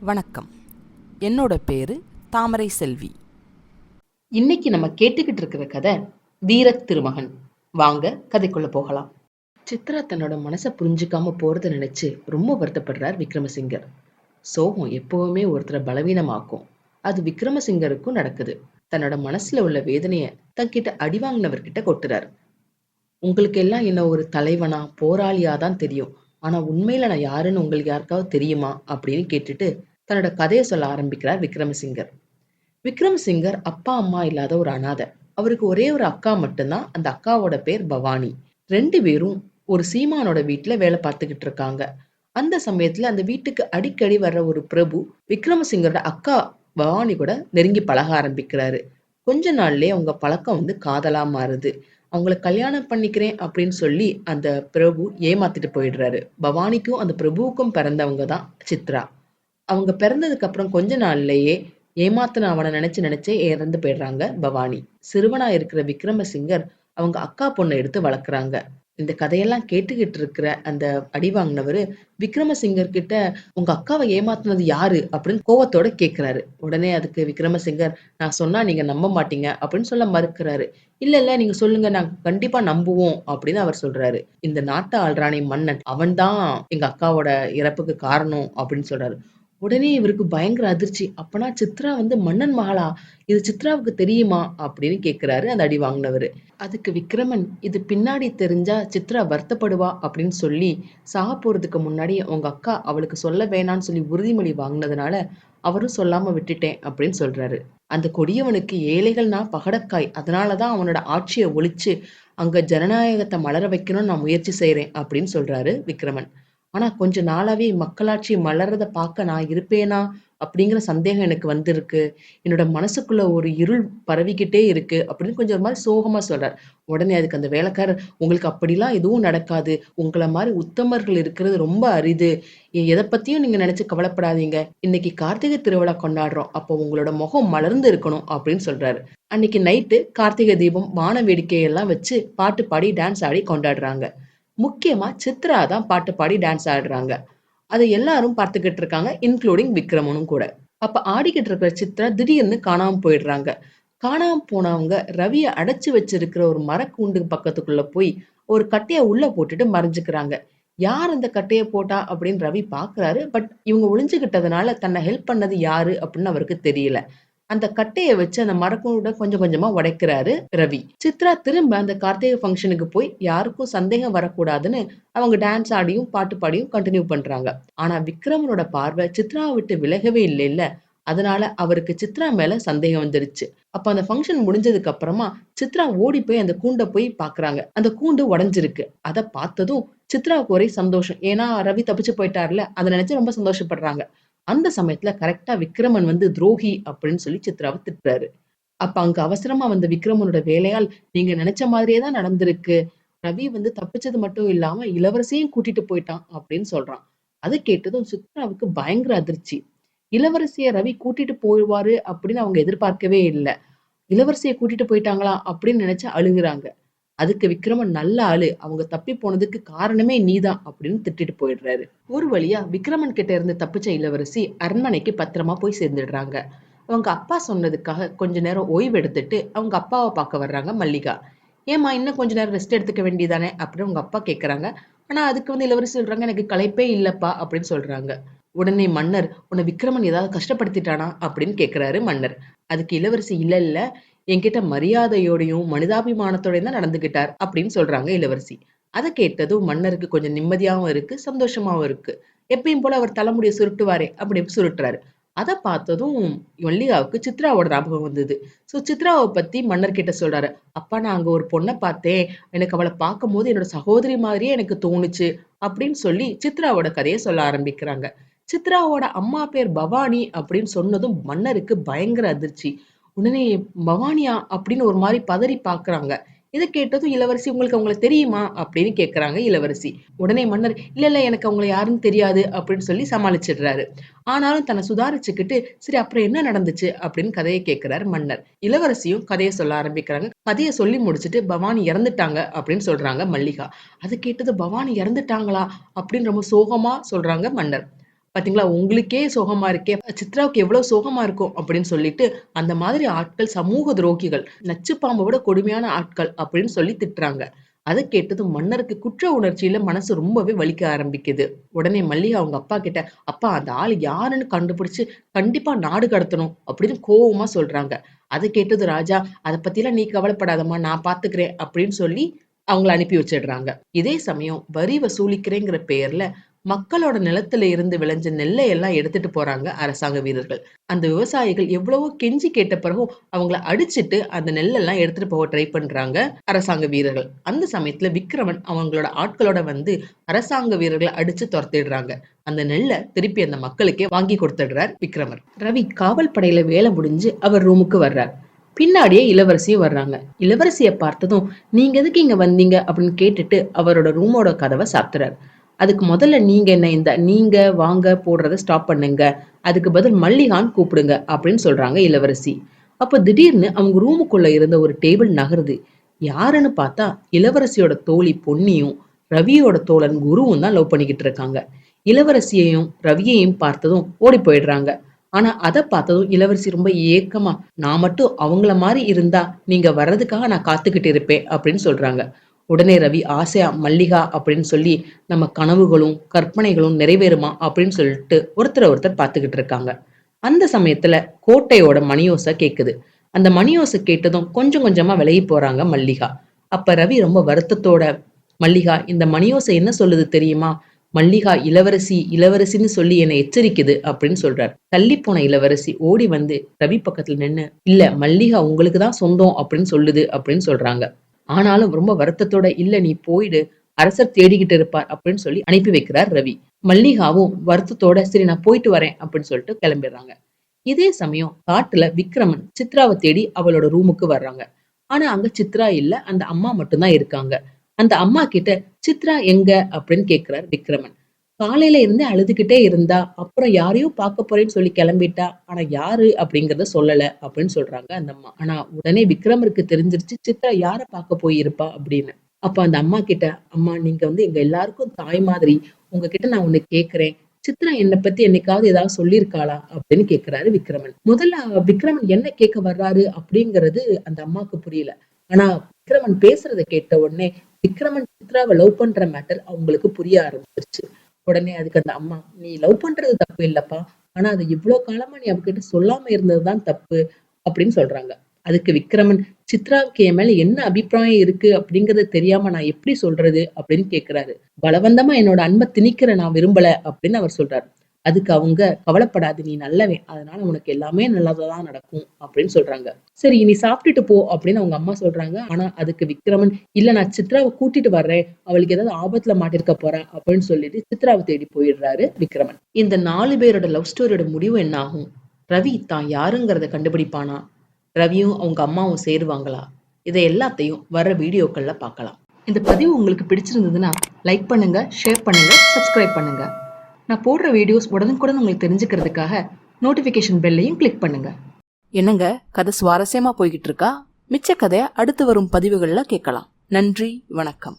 வணக்கம். என்னோட பேரு தாமரை செல்வி. இன்னைக்கு நம்ம கேட்டுக்கிட்டு இருக்கிற கதை வீர திருமகன். வாங்க கதைக்குள்ள போகலாம். சித்ரா தன்னோட மனசை புரிஞ்சுக்காம போறத நினைச்சு ரொம்ப வருத்தப்படுறார் விக்ரமசிங்கர். சோகம் எப்பவுமே ஒருத்தரை பலவீனமாக்கும். அது விக்ரமசிங்கருக்கும் நடக்குது. தன்னோட மனசுல உள்ள வேதனைய தங்கிட்ட அடி வாங்கினவர்கிட்ட கொட்டுறார். உங்களுக்கு எல்லாம் என்ன ஒரு தலைவனா போராளியா தான் தெரியும். ஆனா உண்மையில நான் யாருன்னு உங்களுக்கு யாருக்காவது தெரியுமா? அப்படின்னு கேட்டுட்டு தன்னோட கதையை சொல்ல ஆரம்பிக்கிறார் விக்ரமசிங்கர். விக்ரமசிங்கர் அப்பா அம்மா இல்லாத ஒரு அனாதை அவருக்கு ஒரே ஒரு அக்கா மட்டும்தான். அந்த அக்காவோட பேர் பவானி. ரெண்டு பேரும் ஒரு சீமானோட வீட்டுல வேலை பார்த்துக்கிட்டு இருக்காங்க. அந்த சமயத்துல அந்த வீட்டுக்கு அடிக்கடி வர்ற ஒரு பிரபு விக்ரமசிங்கரோட அக்கா பவானி கூட நெருங்கி பழக ஆரம்பிக்கிறாரு. கொஞ்ச நாள்லயே அவங்க பழக்கம் வந்து காதலா மாறுது. அவங்கள கல்யாணம் பண்ணிக்கிறேன் அப்படின்னு சொல்லி அந்த பிரபு ஏமாத்திட்டு போயிடுறாரு. பவானிக்கும் அந்த பிரபுவுக்கும் பிறந்தவங்க தான் சித்ரா. அவங்க பிறந்ததுக்கு அப்புறம் கொஞ்ச நாள்லயே ஏமாத்தின அவனை நினைச்சு நினைச்சே இறந்து போயிடுறாங்க பவானி. சிறுவனா இருக்கிற விக்ரமசிங்கர் அவங்க அக்கா பொண்ணை எடுத்து வளர்க்குறாங்க. இந்த கதையெல்லாம் கேட்டுக்கிட்டு இருக்கிற அந்த அடி வாங்கினவரு விக்ரமசிங்கர் கிட்ட உங்க அக்காவை ஏமாத்தினது யாரு? அப்படின்னு கோவத்தோட கேட்கிறாரு உடனே அதுக்கு விக்ரமசிங்கர் நான் சொன்னா நீங்க நம்ப மாட்டீங்க அப்படின்னு சொல்ல மறுக்கிறாரு. இல்ல இல்ல நீங்க சொல்லுங்க நாங்க கண்டிப்பா நம்புவோம் அப்படின்னு அவர் சொல்றாரு. இந்த நாட்டு ஆள்றானே மன்னன் அவன்தான் எங்க அக்காவோட இறப்புக்கு காரணம் அப்படின்னு சொல்றாரு. உடனே இவருக்கு பயங்கர அதிர்ச்சி. அப்பனா சித்ரா வந்து மன்னன் மகளா இது சித்ராவுக்கு தெரியுமா? அப்படின்னு கேக்குறாரு அந்த அடி வாங்கினவர். அதுக்கு விக்ரமன் இது பின்னாடி தெரிஞ்சா சித்ரா வருத்தப்படுவா? அப்படின்னு சொல்லி சாக போறதுக்கு முன்னாடி உங்க அக்கா அவளுக்கு சொல்ல வேணான்னு சொல்லி உறுதிமொழி வாங்கினதுனால அவரும் சொல்லாம விட்டுட்டேன் அப்படின்னு சொல்றாரு. அந்த கொடியவனுக்கு ஏழைகள்னா பகடக்காய். அதனாலதான் அவனோட ஆட்சியை ஒழிச்சு அங்க ஜனநாயகத்தை மலர வைக்கணும்னு நான் முயற்சி செய்யறேன் அப்படின்னு சொல்றாரு விக்ரமன். ஆனா கொஞ்ச நாளாவே மக்களாட்சி மலர்றத பார்க்க நான் இருப்பேனா? அப்படிங்கிற சந்தேகம் எனக்கு வந்திருக்கு. என்னோட மனசுக்குள்ள ஒரு இருள் பரவிக்கிட்டே இருக்கு அப்படின்னு கொஞ்சம் ஒரு மாதிரி சோகமா சொல்றார். உடனே அதுக்கு அந்த வேலைக்காரர் உங்களுக்கு அப்படிலாம் எதுவும் நடக்காது. உங்களை மாதிரி உத்தமர்கள் இருக்கிறது ரொம்ப அரிது. எதை பத்தியும் நீங்க நினைச்சு கவலைப்படாதீங்க. இன்னைக்கு கார்த்திகை திருவிழா கொண்டாடுறோம். அப்போ உங்களோட முகம் மலர்ந்து இருக்கணும் அப்படின்னு சொல்றாரு. அன்னைக்கு நைட்டு கார்த்திகை தீபம் வான வேடிக்கையெல்லாம் வச்சு பாட்டு பாடி டான்ஸ் ஆடி கொண்டாடுறாங்க. முக்கியமா சித்ரா தான் பாட்டு பாடி டான்ஸ் ஆடுறாங்க. அதை எல்லாரும் பார்த்துக்கிட்டு இருக்காங்க இன்க்ளூடிங் விக்ரமனும் கூட. அப்ப ஆடிக்கிட்டு இருக்கிற சித்ரா திடீர்னு காணாம போயிடுறாங்க. காணாம போனவங்க ரவியை அடைச்சு வச்சிருக்கிற ஒரு மரக்கூண்டு பக்கத்துக்குள்ள போய் ஒரு கட்டைய உள்ள போட்டுட்டு மறைஞ்சுக்கிறாங்க. யார் அந்த கட்டைய போட்டா அப்படின்னு ரவி பாக்குறாரு பட் இவங்க ஒளிஞ்சுக்கிட்டதுனால தன்னை ஹெல்ப் பண்ணது யாரு அப்படின்னு அவருக்கு தெரியல. அந்த கட்டையை வச்சு அந்த மரக்கூட கொஞ்சம் கொஞ்சமா உடைக்கிறாரு ரவி. சித்ரா திரும்ப அந்த கார்த்திகை ஃபங்க்ஷனுக்கு போய் யாருக்கும் சந்தேகம் வரக்கூடாதுன்னு அவங்க டான்ஸ் ஆடியும் பாட்டு பாடியும் கண்டினியூ பண்றாங்க. ஆனா விக்ரமனோட பார்வை சித்ராவை விட்டு விலகவே இல்லை இல்ல அதனால அவருக்கு சித்ரா மேல சந்தேகம் வந்துருச்சு. அப்ப அந்த ஃபங்க்ஷன் முடிஞ்சதுக்கு அப்புறமா சித்ரா ஓடி போய் அந்த கூண்டை போய் பாக்குறாங்க. அந்த கூண்டு உடைஞ்சிருக்கு. அதை பார்த்ததும் சித்ராவுக்கு ஒரே சந்தோஷம். ஏன்னா ரவி தப்பிச்சு போயிட்டார்ல. அதை நினைச்சு ரொம்ப சந்தோஷப்படுறாங்க. அந்த சமயத்துல கரெக்டா விக்ரமன் வந்து துரோகி அப்படின்னு சொல்லி சித்ராவை திட்டுறாரு. அப்ப அங்க அவசரமா வந்த விக்ரமனோட வேலையால் நீங்க நினைச்ச மாதிரியே தான் நடந்திருக்கு. ரவி வந்து தப்பிச்சது மட்டும் இல்லாம இளவரசியும் கூட்டிட்டு போயிட்டான் அப்படின்னு சொல்றான். அது கேட்டதும் சித்ராவுக்கு பயங்கர அதிர்ச்சி. இளவரசிய ரவி கூட்டிட்டு போயிடுவாரு அப்படின்னு அவங்க எதிர்பார்க்கவே இல்லை. இளவரசியை கூட்டிட்டு போயிட்டாங்களா அப்படின்னு நினைச்சு அழுகுறாங்க. அதுக்கு விக்ரமன் நல்ல ஆளு. அவங்க தப்பி போனதுக்கு காரணமே நீதான் அப்படின்னு திட்டிட்டு போயிடுறாரு. ஒரு வழியா விக்ரமன் கிட்ட இருந்து தப்பிச்ச இளவரசி அரண்மனைக்கு பத்திரமா போய் சேர்ந்துடுறாங்க. அவங்க அப்பா சொன்னதுக்காக கொஞ்ச நேரம் ஓய்வு எடுத்துட்டு அவங்க அப்பாவை பார்க்க வர்றாங்க மல்லிகா. ஏம்மா இன்னும் கொஞ்ச நேரம் ரெஸ்ட் எடுத்துக்க வேண்டியதானே? அப்படின்னு அவங்க அப்பா கேட்குறாங்க ஆனா அதுக்கு வந்து இளவரசி சொல்றாங்க எனக்கு களைப்பே இல்லப்பா அப்படின்னு சொல்றாங்க. உடனே மன்னர் உன்னை விக்ரமன் ஏதாவது கஷ்டப்படுத்திட்டானா? அப்படின்னு கேக்குறாரு மன்னர். அதுக்கு இளவரசி இல்ல இல்ல. என்கிட்ட மரியாதையோடையும் மனிதாபிமானத்தோடையும் தான் நடந்துகிட்டார் அப்படின்னு சொல்றாங்க இளவரசி. அதை கேட்டதும் மன்னருக்கு கொஞ்சம் நிம்மதியாகவும் இருக்கு சந்தோஷமாவும் இருக்கு. எப்பயும் போல அவர் தலைமுடியை சுருட்டுவாரே அப்படி சுருட்டுறாரு. அதை பார்த்ததும் மல்லிகாவுக்கு சித்ராவோட ஞாபகம் வந்தது. ஸோ சித்ராவை பத்தி மன்னர் கிட்ட சொல்றாரு அப்பா நான் அங்க ஒரு பொண்ணை பார்த்தேன். எனக்கு அவளை பார்க்கும் போது என்னோட சகோதரி மாதிரியே எனக்கு தோணுச்சு அப்படின்னு சொல்லி சித்ராவோட கதையை சொல்ல ஆரம்பிக்கிறாங்க. சித்ராவோட அம்மா பேர் பவானி அப்படின்னு சொன்னதும் மன்னருக்கு பயங்கர அதிர்ச்சி. உடனே பவானியா அப்படின்னு ஒரு மாதிரி பதறி பாக்குறாங்க இதை கேட்டதும் இளவரசி உங்களுக்கு அவங்கள தெரியுமா? அப்படின்னு கேட்குறாங்க இளவரசி. உடனே மன்னர் இல்லை இல்லை எனக்கு அவங்கள யாருன்னு தெரியாது அப்படின்னு சொல்லி சமாளிச்சிடுறாரு. ஆனாலும் தன்னை சுதாரிச்சுக்கிட்டு சரி அப்புறம் என்ன நடந்துச்சு? அப்படின்னு கதையை கேட்குறாரு மன்னர். இளவரசியும் கதையை சொல்ல ஆரம்பிக்கிறாங்க. கதையை சொல்லி முடிச்சுட்டு பவானி இறந்துட்டாங்க அப்படின்னு சொல்றாங்க மல்லிகா. அது கேட்டது பவானி இறந்துட்டாங்களா? அப்படின்னு ரொம்ப சோகமா சொல்றாங்க மன்னர். பார்த்தீங்களா உங்களுக்கே சோகமா இருக்கே. சித்ராவுக்கு எவ்வளவு சோகமா இருக்கும் அப்படின்னு சொல்லிட்டு அந்த மாதிரி ஆட்கள் சமூக துரோகிகள் நச்சு பாம்பை விட கொடுமையான ஆட்கள் அப்படின்னு சொல்லி திட்டுறாங்க. அதை கேட்டதும் மன்னருக்கு குற்ற உணர்ச்சியில மனசு ரொம்பவே வலிக்க ஆரம்பிக்குது. உடனே மல்லிகா அவங்க அப்பா கிட்ட அப்பா அந்த ஆள் யாருன்னு கண்டுபிடிச்சு கண்டிப்பா நாடு கடத்தணும் அப்படின்னு கோவமா சொல்றாங்க. அதை கேட்டது ராஜா அதை பத்திலாம் நீ கவலைப்படாதம்மா நான் பாத்துக்கிறேன் அப்படின்னு சொல்லி அவங்கள அனுப்பி வச்சிடுறாங்க. இதே சமயம் வரி வசூலிக்கிறேங்கிற பெயர்ல மக்களோட நிலத்துல இருந்து விளைஞ்ச நெல்லை எல்லாம் எடுத்துட்டு போறாங்க அரசாங்க வீரர்கள். அந்த விவசாயிகள் எவ்வளவோ கெஞ்சி கேட்ட பிறகும் அவங்கள அடிச்சிட்டு அந்த நெல்லெல்லாம் எடுத்துட்டு போக ட்ரை பண்றாங்க அரசாங்க வீரர்கள். அந்த சமயத்துல விக்ரமன் அவங்களோட ஆட்களோட வந்து அரசாங்க வீரர்களை அடிச்சு துரத்திடுறாங்க. அந்த நெல்லை திருப்பி அந்த மக்களுக்கே வாங்கி கொடுத்துடுறார் விக்ரமர் ரவி காவல் படையில வேலை முடிஞ்சு அவர் ரூமுக்கு வர்றார். பின்னாடியே இளவரசியும் வர்றாங்க. இளவரசியை பார்த்ததும் நீங்க எதுக்கு இங்க வந்தீங்க? அப்படின்னு கேட்டுட்டு அவரோட ரூமோட கதவை சாத்துறாரு. அதுக்கு முதல்ல நீங்க என்ன இந்த நீங்க வாங்க போடுறத ஸ்டாப் பண்ணுங்க. அதுக்கு பதில் மல்லிகான் கூப்பிடுங்க அப்படின்னு சொல்றாங்க இளவரசி. அப்ப திடீர்னு அவங்க ரூமுக்குள்ள இருந்த ஒரு டேபிள் நகருது. யாருன்னு பார்த்தா இளவரசியோட தோழி பொன்னியும் ரவியோட தோழன் குருவும் தான் லவ் பண்ணிக்கிட்டு இருக்காங்க. இளவரசியையும் ரவியையும் பார்த்ததும் ஓடி போயிடுறாங்க. ஆனா அதை பார்த்ததும் இளவரசி ரொம்ப ஏக்கமா நான் மட்டும் அவங்கள மாதிரி இருந்தா நீங்க வர்றதுக்காக நான் காத்துக்கிட்டு இருப்பேன் அப்படின்னு சொல்றாங்க. உடனே ரவி ஆசையா மல்லிகா அப்படின்னு சொல்லி நம்ம கனவுகளும் கற்பனைகளும் நிறைவேறுமா அப்படின்னு சொல்லிட்டு ஒருத்தர் ஒருத்தர் பார்த்துக்கிட்டு இருக்காங்க. அந்த சமயத்துல கோட்டையோட மணியோசை கேக்குது. அந்த மணியோசை கேட்டதும் கொஞ்சம் கொஞ்சமா விலகி போறாங்க மல்லிகா. அப்ப ரவி ரொம்ப வருத்தத்தோட மல்லிகா இந்த மணியோசை என்ன சொல்லுது தெரியுமா? மல்லிகா இளவரசி இளவரசின்னு சொல்லி என்னை எச்சரிக்குது அப்படின்னு சொல்றாரு. தள்ளி போன இளவரசி ஓடி வந்து ரவி பக்கத்துல நின்னு இல்ல மல்லிகா உங்களுக்கு தான் சொந்தம் அப்படின்னு சொல்லுது அப்படின்னு சொல்றாங்க. ஆனாலும் ரொம்ப வருத்தத்தோட இல்ல நீ போயிடு அரசர் தேடிக்கிட்டு இருப்பார் அப்படின்னு சொல்லி அனுப்பி வைக்கிறார் ரவி. மல்லிகாவும் வருத்தத்தோட சரி நான் போயிட்டு வரேன் அப்படின்னு சொல்லிட்டு கிளம்பிடுறாங்க. இதே சமயம் காட்டுல விக்ரமன் சித்ராவை தேடி அவளோட ரூமுக்கு வர்றாங்க. ஆனா அங்க சித்ரா இல்ல அந்த அம்மா மட்டும்தான் இருக்காங்க. அந்த அம்மா கிட்ட சித்ரா எங்க? அப்படின்னு கேக்குறார் விக்ரமன். காலையில இருந்தே அழுதுகிட்டே இருந்தா அப்புறம் யாரையும் பார்க்க போறேன்னு சொல்லி கிளம்பிட்டா ஆனா யாரு அப்படிங்கறத சொல்லல அப்படின்னு சொல்றாங்க அந்த அம்மா. ஆனா உடனே விக்ரமருக்கு தெரிஞ்சிருச்சு சித்ரா யார பார்க்க போயிருப்பா அப்படின்னு. அப்ப அந்த அம்மா கிட்ட அம்மா நீங்க வந்து எங்க எல்லாருக்கும் தாய் மாதிரி உங்ககிட்ட நான் ஒண்ணு கேக்குறேன். சித்ரா என்னை பத்தி என்னைக்காவது ஏதாவது சொல்லியிருக்காளா? அப்படின்னு கேக்குறாரு விக்ரமன். முதல்ல விக்ரமன் என்ன கேட்க வர்றாரு அப்படிங்கிறது அந்த அம்மாவுக்கு புரியல. ஆனா விக்ரமன் பேசுறத கேட்ட உடனே விக்ரமன் சித்ராவை லவ் பண்ற மேட்டர் அவங்களுக்கு புரிய ஆரம்பிச்சிருச்சு. உடனே அதுக்கு அந்த அம்மா நீ லவ் பண்றது தப்பு இல்லப்பா. ஆனா அது இவ்வளவு காலமா நீ அவகிட்ட சொல்லாம இருந்ததுதான் தப்பு அப்படின்னு சொல்றாங்க. அதுக்கு விக்ரமன் சித்ராவுக்கு என் மேல என்ன அபிப்பிராயம் இருக்கு அப்படிங்கறது தெரியாம நான் எப்படி சொல்றது? அப்படின்னு கேக்குறாரு. பலவந்தமா என்னோட அன்பை திணிக்கிற நான் விரும்பல அப்படின்னு அவர் சொல்றாரு. அதுக்கு அவங்க கவலைப்படாது நீ நல்லவன். அதனால உனக்கு எல்லாமே நல்லதாதான் நடக்கும் அப்படின்னு சொல்றாங்க. சரி நீ சாப்பிட்டுட்டு போ அப்படின்னு அவங்க அம்மா சொல்றாங்க. ஆனா அதுக்கு விக்ரமன் இல்ல நான் சித்ராவை கூட்டிட்டு வர்றேன். அவளுக்கு ஏதாவது ஆபத்துல மாட்டிருக்க போறா அப்படின்னு சொல்லிட்டு சித்ராவை தேடி போயிடுறாரு விக்ரமன். இந்த நாலு பேரோட லவ் ஸ்டோரியோட முடிவு என்ன ஆகும் ரவி தான் யாருங்கிறத கண்டுபிடிப்பானா? ரவியும் அவங்க அம்மாவும் சேருவாங்களா? இதை எல்லாத்தையும் வர வீடியோக்கள்ல பார்க்கலாம். இந்த பதிவு உங்களுக்கு பிடிச்சிருந்ததுன்னா லைக் பண்ணுங்க ஷேர் பண்ணுங்க சப்ஸ்கிரைப் பண்ணுங்க. நான் போடுற வீடியோஸ் உடனுக்குடன் உங்களுக்கு தெரிஞ்சுக்கிறதுக்காக நோட்டிஃபிகேஷன் பெல்லையும் கிளிக் பண்ணுங்க. என்னங்க கதை சுவாரஸ்யமா போய்கிட்டு இருக்கா? மிச்ச கதையை அடுத்து வரும் பதிவுகளில் கேட்கலாம். நன்றி வணக்கம்.